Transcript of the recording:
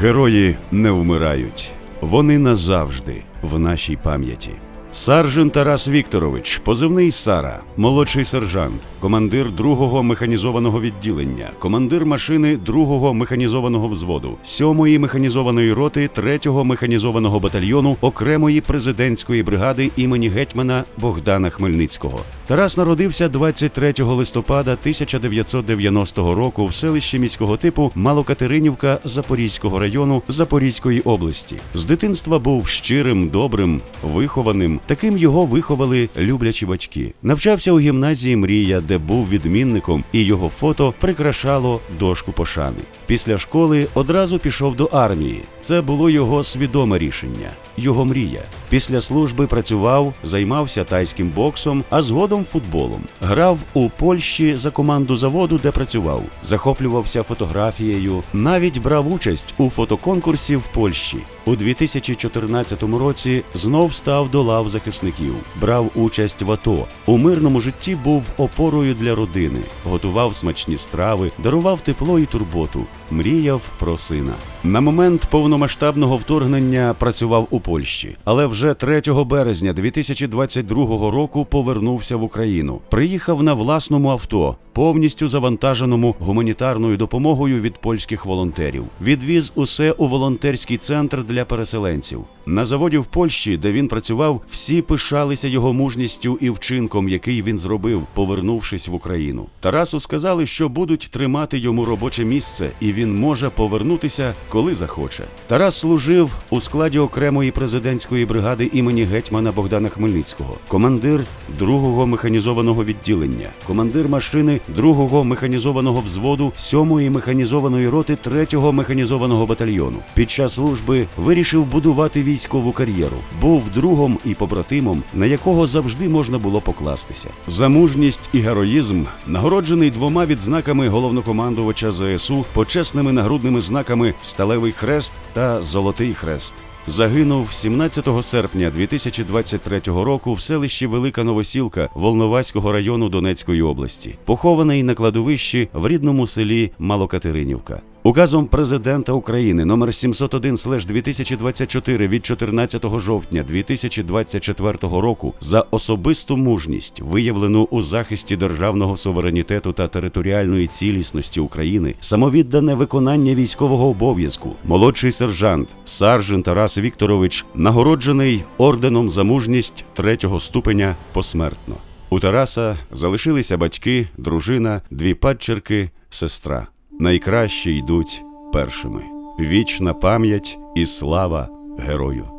Герої не вмирають, вони назавжди в нашій пам'яті. Саржин Тарас Вікторович, позивний Сара, молодший сержант, командир другого механізованого відділення, командир машини другого механізованого взводу, сьомої механізованої роти третього механізованого батальйону окремої президентської бригади імені гетьмана Богдана Хмельницького. Тарас народився 23 листопада 1990 року в селищі міського типу Малокатеринівка Запорізького району Запорізької області. З дитинства був щирим, добрим, вихованим. Таким його виховали люблячі батьки. Навчався у гімназії Мрія, де був відмінником, і його фото прикрашало дошку пошани. Після школи одразу пішов до армії. Це було його свідоме рішення, його мрія. Після служби працював, займався тайським боксом, а згодом футболом. Грав у Польщі за команду заводу, де працював, захоплювався фотографією, навіть брав участь у фотоконкурсі в Польщі. У 2014 році знов став до лав захисників, брав участь в АТО. У мирному житті був опорою для родини, готував смачні страви, дарував тепло і турботу, мріяв про сина. На момент повномасштабного вторгнення працював у Польщі, але вже 3 березня 2022 року повернувся в Україну. Приїхав на власному авто, повністю завантаженому гуманітарною допомогою від польських волонтерів. Відвіз усе у волонтерський центр для переселенців. На заводі в Польщі, де він працював, всі пишалися його мужністю і вчинком, який він зробив, повернувшись в Україну. Тарасу сказали, що будуть тримати йому робоче місце, і він може повернутися, коли захоче. Тарас служив у складі окремої президентської бригади імені гетьмана Богдана Хмельницького, командир другого механізованого відділення, командир машини другого механізованого взводу сьомої механізованої роти третього механізованого батальйону. Під час служби вирішив будувати військову кар'єру. Був другом і побратимом, на якого завжди можна було покластися. За мужність і героїзм нагороджений двома відзнаками головнокомандувача ЗСУ, почесними нагрудними знаками Сталевий хрест та Золотий хрест. Загинув 17 серпня 2023 року в селищі Велика Новосілка Волноваського району Донецької області, похований на кладовищі в рідному селі Малокатеринівка. Указом президента України номер 701 від 14 жовтня 2024 року за особисту мужність, виявлену у захисті державного суверенітету та територіальної цілісності України, самовіддане виконання військового обов'язку, молодший сержант Саржин Тарас Вікторович нагороджений орденом за мужність третього ступеня посмертно. У Тараса залишилися батьки, дружина, дві падчерки, сестра. Найкращі йдуть першими. Вічна пам'ять і слава герою.